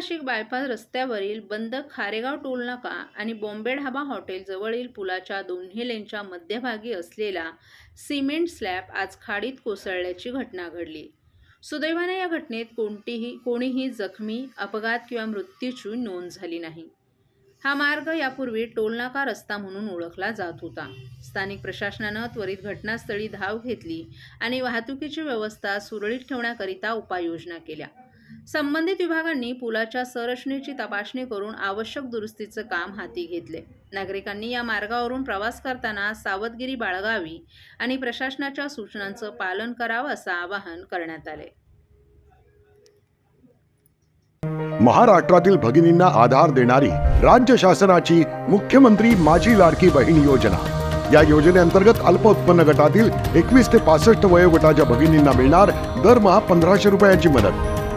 Nashik bypass रस्त्यावरील बंद Kharegaon toll नाका आणि बॉम्बे ढाबा हॉटेल जवळील पुलाच्या दोन्ही लेनच्या मध्यभागी असलेला सिमेंट स्लॅब आज खाडीत कोसळल्याची घटना घडली. सुदैवाने या घटनेत कोणतीही कोणीही जखमी अपघात किंवा मृत्यूची नोंद झाली नाही. हा मार्ग यापूर्वी टोलनाका रस्ता म्हणून ओळखला जात होता. स्थानिक प्रशासनानं त्वरित घटनास्थळी धाव घेतली आणि वाहतुकीची व्यवस्था सुरळीत ठेवण्याकरिता उपाययोजना केल्या. संबंधित विभागांनी पुलाच्या संरचनेची तपासणी करून आवश्यक दुरुस्तीचं काम हाती घेतले. नागरिकांनी या मार्गावरून प्रवास करताना सावधगिरी बाळगावी आणि प्रशासनाच्या सूचनांचं पालन करावं असं आवाहन करण्यात आले. महाराष्ट्रातील भगिनींना आधार देणारी राज्य शासनाची मुख्यमंत्री माझी लाडकी बहीण योजना. या योजनेअंतर्गत अल्प उत्पन्न गटातील एकवीस ते पासष्ट वयोगटाच्या भगिनींना मिळणार दरमहा पंधराशे रुपयांची मदत.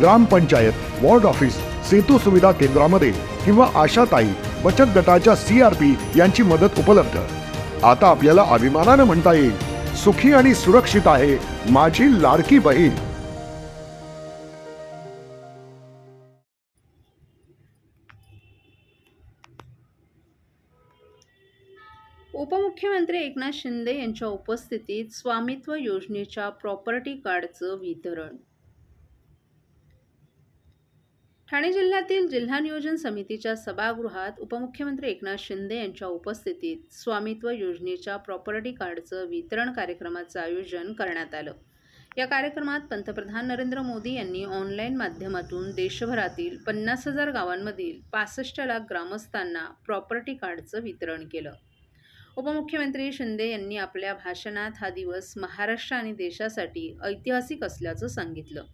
ग्रामपंचायत वॉर्ड ऑफिस सेतू सुविधा केंद्रामध्ये किंवा आशाताई बचत गटाच्या सी आर पी यांची मदत उपलब्ध. आता आपल्याला अभिमानानं म्हणता येईल सुखी आणि सुरक्षित आहे माझी लाडकी बहीण. उपमुख्यमंत्री एकनाथ शिंदे यांच्या उपस्थितीत स्वामित्व योजनेच्या प्रॉपर्टी कार्डचं वितरण ठाणे जिल्ह्यातील जिल्हा नियोजन समितीच्या सभागृहात उपमुख्यमंत्री एकनाथ शिंदे यांच्या उपस्थितीत स्वामित्व योजनेच्या प्रॉपर्टी कार्डचं वितरण कार्यक्रमाचं आयोजन करण्यात आलं. या कार्यक्रमात पंतप्रधान नरेंद्र मोदी यांनी ऑनलाईन माध्यमातून देशभरातील पन्नास हजार गावांमधील पासष्ट लाख ग्रामस्थांना प्रॉपर्टी कार्डचं वितरण केलं. उपमुख्यमंत्री शिंदे यांनी आपल्या भाषणात हा दिवस महाराष्ट्र आणि देशासाठी ऐतिहासिक असल्याचं सांगितलं.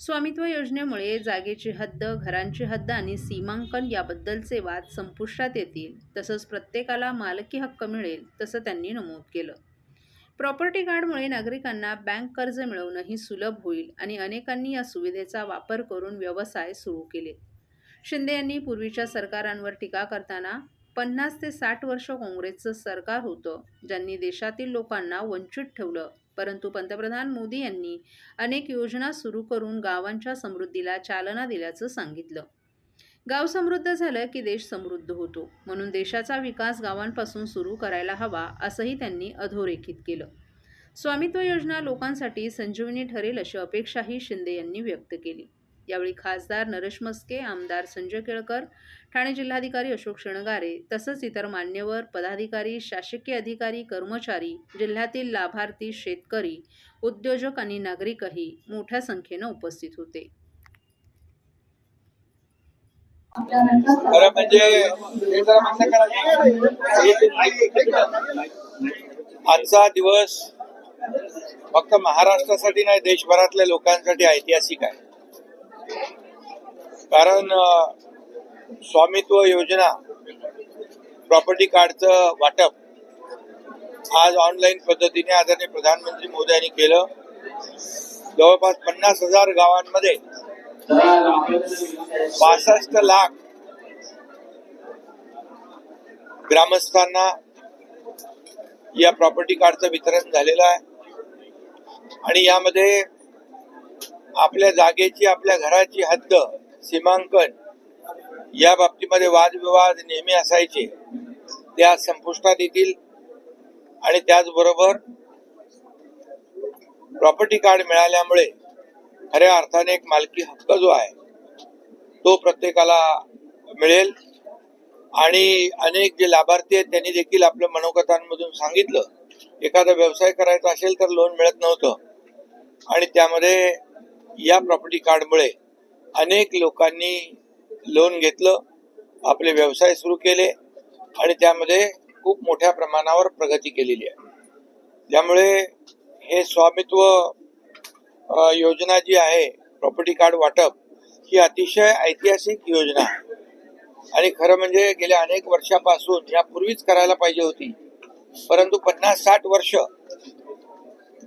स्वामित्व योजनेमुळे जागेची हद्द घरांची हद्द आणि सीमांकन याबद्दलचे वाद संपुष्टात येतील. तसंच प्रत्येकाला मालकी हक्क मिळेल तसं त्यांनी नमूद केलं. प्रॉपर्टी कार्डमुळे नागरिकांना बँक कर्ज मिळवणंही सुलभ होईल आणि अनेकांनी या सुविधेचा वापर करून व्यवसाय सुरू केले. शिंदे यांनी पूर्वीच्या सरकारांवर टीका करताना पन्नास ते साठ वर्ष काँग्रेसचं सरकार होतं ज्यांनी देशातील लोकांना वंचित ठेवलं. परंतु पंतप्रधान मोदी यांनी अनेक योजना सुरू करून गावांच्या समृद्धीला चालना दिल्याचं सांगितलं. गाव समृद्ध झालं की देश समृद्ध होतो. म्हणून देशाचा विकास गावांपासून सुरू करायला हवा असंही त्यांनी अधोरेखित केलं. स्वामित्व योजना लोकांसाठी संजीवनी ठरेल अशी अपेक्षाही शिंदे यांनी व्यक्त केली. यावेळी खासदार नरेश मस्के आमदार संजय केळकर ठाणे जिल्हाधिकारी अशोक शणगारे तसंच इतर मान्यवर पदाधिकारी शासकीय अधिकारी कर्मचारी जिल्ह्यातील लाभार्थी शेतकरी उद्योजक आणि नागरिकही मोठ्या संख्येनं उपस्थित होते. खरं म्हणजे आजचा दिवस फक्त महाराष्ट्रासाठी नाही देशभरातल्या लोकांसाठी ऐतिहासिक आहे. कारण स्वामित्व योजना प्रॉपर्टी कार्डचं वाटप आज ऑनलाईन पद्धतीने आदरणीय प्रधानमंत्री मोदी यांनी केलं. जवळपास पन्नास हजार गावांमध्ये पासष्ट लाख ग्रामस्थांना या प्रॉपर्टी कार्डचं वितरण झालेलं आहे. आणि यामध्ये आपल्या जागेची आपल्या घराची हद्द सीमांकन या बाबतीमध्ये वादविवाद नेहमी असायचे. त्या संपुष्टात येतील आणि त्याचबरोबर प्रॉपर्टी कार्ड मिळाल्यामुळे खऱ्या अर्थाने एक मालकी हक्क जो आहे तो प्रत्येकाला मिळेल. आणि अनेक जे लाभार्थी आहेत त्यांनी देखील आपल्या मनोगतांमधून सांगितलं एखादा व्यवसाय करायचा असेल तर लोन मिळत नव्हतं. आणि त्यामध्ये या प्रॉपर्टी कार्डमुळे अनेक लोकांनी लोन घेतलं आपले व्यवसाय सुरू केले आणि त्यामध्ये खूप मोठ्या प्रमाणावर प्रगती केलेली आहे. त्यामुळे हे स्वामित्व योजना जी आहे प्रॉपर्टी कार्ड वाटप ही अतिशय ऐतिहासिक योजना आहे. आणि खरं म्हणजे गेल्या अनेक वर्षापासून यापूर्वीच करायला पाहिजे होती. परंतु पन्नास साठ वर्ष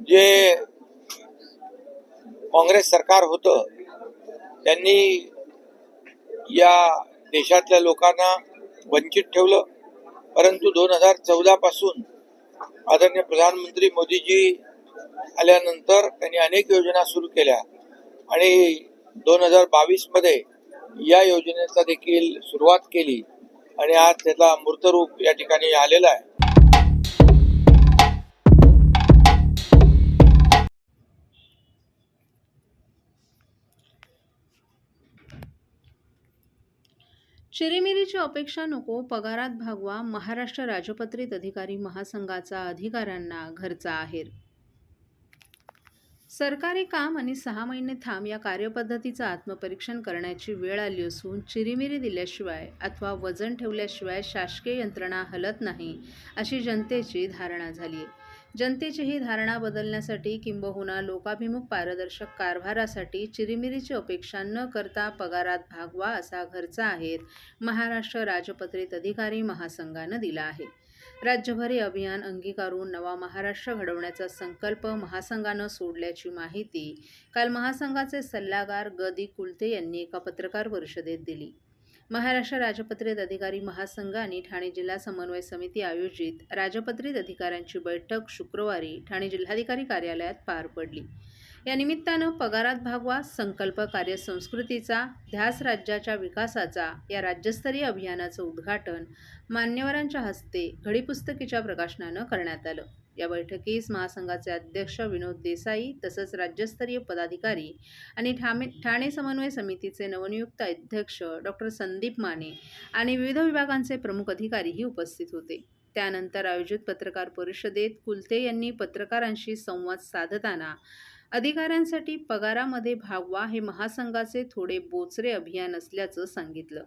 जे काँग्रेस सरकार होतं त्यांनी या देशातल्या लोकांना वंचित ठेवलं. परंतु दोन हजार चौदापासून आदरणीय प्रधानमंत्री मोदीजी आल्यानंतर त्यांनी अनेक योजना सुरू केल्या. आणि दोन हजार बावीसमध्ये या योजनेचा देखील सुरुवात केली. आणि आज त्याचा मूर्तरूप या ठिकाणी आलेला आहे. चिरीमिरीची अपेक्षा नको पगारात भागवा महाराष्ट्र राजपत्रित अधिकारी महासंघाचा अधिकाऱ्यांना घरचा आहेर. सरकारी काम आणि सहा महिने थांब या कार्यपद्धतीचं आत्मपरीक्षण करण्याची वेळ आली असून चिरीमिरी दिल्याशिवाय अथवा वजन ठेवल्याशिवाय शासकीय यंत्रणा हलत नाही अशी जनतेची धारणा झाली आहे जनतेची ही धारणा बदलण्यासाठी किंबहुना लोकाभिमुख पारदर्शक कारभारासाठी चिरीमिरीची अपेक्षा न करता पगारात भागवा असा घरचा आहेत महाराष्ट्र राजपत्रित अधिकारी महासंघानं दिला आहे. राज्यभर हे अभियान अंगीकारून नवा महाराष्ट्र घडवण्याचा संकल्प महासंघानं सोडल्याची माहिती काल महासंघाचे सल्लागार ग दी कुलते यांनी एका पत्रकार परिषदेत दिली. महाराष्ट्र राजपत्रित अधिकारी महासंघ आणि ठाणे जिल्हा समन्वय समिती आयोजित राजपत्रित अधिकाऱ्यांची बैठक शुक्रवारी ठाणे जिल्हाधिकारी कार्यालयात पार पडली. या निमित्तानं पगारात भागवा संकल्प कार्यसंस्कृतीचा ध्यास राज्याच्या विकासाचा या राज्यस्तरीय अभियानाचं उद्घाटन मान्यवरांच्या हस्ते घडीपुस्तकीच्या प्रकाशनानं करण्यात आलं. या बैठकीस महासंघाचे अध्यक्ष विनोद देसाई तसंच राज्यस्तरीय पदाधिकारी आणि ठाणे ठाणे समन्वय समितीचे नवनियुक्त अध्यक्ष डॉक्टर संदीप माने आणि विविध विभागांचे प्रमुख अधिकारीही उपस्थित होते. त्यानंतर आयोजित पत्रकार परिषदेत कुलते यांनी पत्रकारांशी संवाद साधताना अधिकाऱ्यांसाठी पगारामध्ये भागवा हे महासंघाचे थोडे बोचरे अभियान असल्याचं सांगितलं.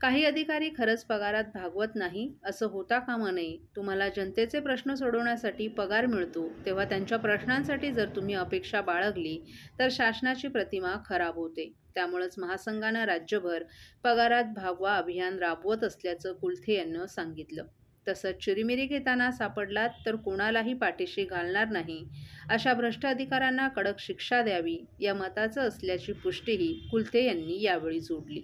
काही अधिकारी खरंच पगारात भागवत नाही असं होता कामा नये. तुम्हाला जनतेचे प्रश्न सोडवण्यासाठी पगार मिळतो तेव्हा त्यांच्या प्रश्नांसाठी जर तुम्ही अपेक्षा बाळगली तर शासनाची प्रतिमा खराब होते. त्यामुळंच महासंघानं राज्यभर पगारात भागवा अभियान राबवत असल्याचं कुलथे यांनं सांगितलं. तसंच चिरीमिरी घेताना सापडलात तर कोणालाही पाठीशी घालणार नाही अशा भ्रष्ट अधिकाऱ्यांना कडक शिक्षा द्यावी या मताचं असल्याची पुष्टीही कुलथे यांनी यावेळी जोडली.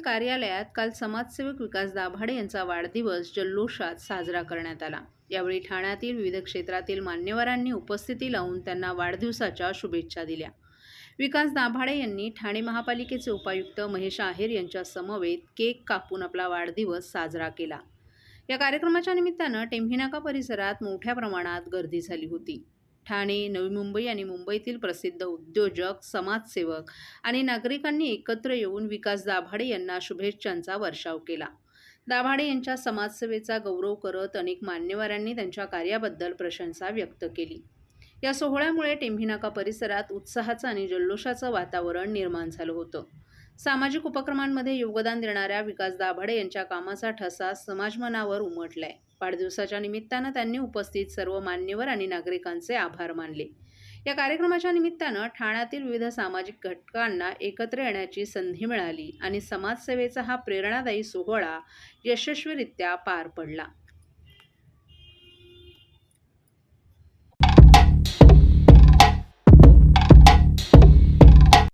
कार्यालयात काल समाजसेवक विकास दाभाडे यांचा वाढदिवस जल्लोषात साजरा करण्यात आला. यावेळी ठाण्यातील विविध क्षेत्रातील मान्यवरांनी उपस्थिती लावून त्यांना वाढदिवसाच्या शुभेच्छा दिल्या. विकास दाभाडे यांनी ठाणे महापालिकेचे उपायुक्त महेश आहेर यांच्या समवेत केक कापून आपला वाढदिवस साजरा केला. या कार्यक्रमाच्या निमित्तानं टेंभिनाका परिसरात मोठ्या प्रमाणात गर्दी झाली होती. ठाणे नवी मुंबई आणि मुंबईतील प्रसिद्ध उद्योजक समाजसेवक आणि नागरिकांनी एकत्र येऊन विकास दाभाडे यांना शुभेच्छांचा वर्षाव केला. दाभाडे यांच्या समाजसेवेचा गौरव करत अनेक मान्यवरांनी त्यांच्या कार्याबद्दल प्रशंसा व्यक्त केली. या सोहळ्यामुळे टेंभिनाका परिसरात उत्साहाचं आणि जल्लोषाचं वातावरण निर्माण झालं होतं. सामाजिक उपक्रमांमध्ये योगदान देणाऱ्या विकास दाभाडे यांच्या कामाचा ठसा समाजमनावर उमटलाय. वाढदिवसाच्या निमित्तानं त्यांनी उपस्थित सर्व मान्यवर आणि नागरिकांचे आभार मानले. या कार्यक्रमाच्या निमित्तानं ठाण्यातील विविध सामाजिक घटकांना एकत्र येण्याची संधी मिळाली आणि समाजसेवेचा हा प्रेरणादायी सोहळा यशस्वीरित्या पार पडला.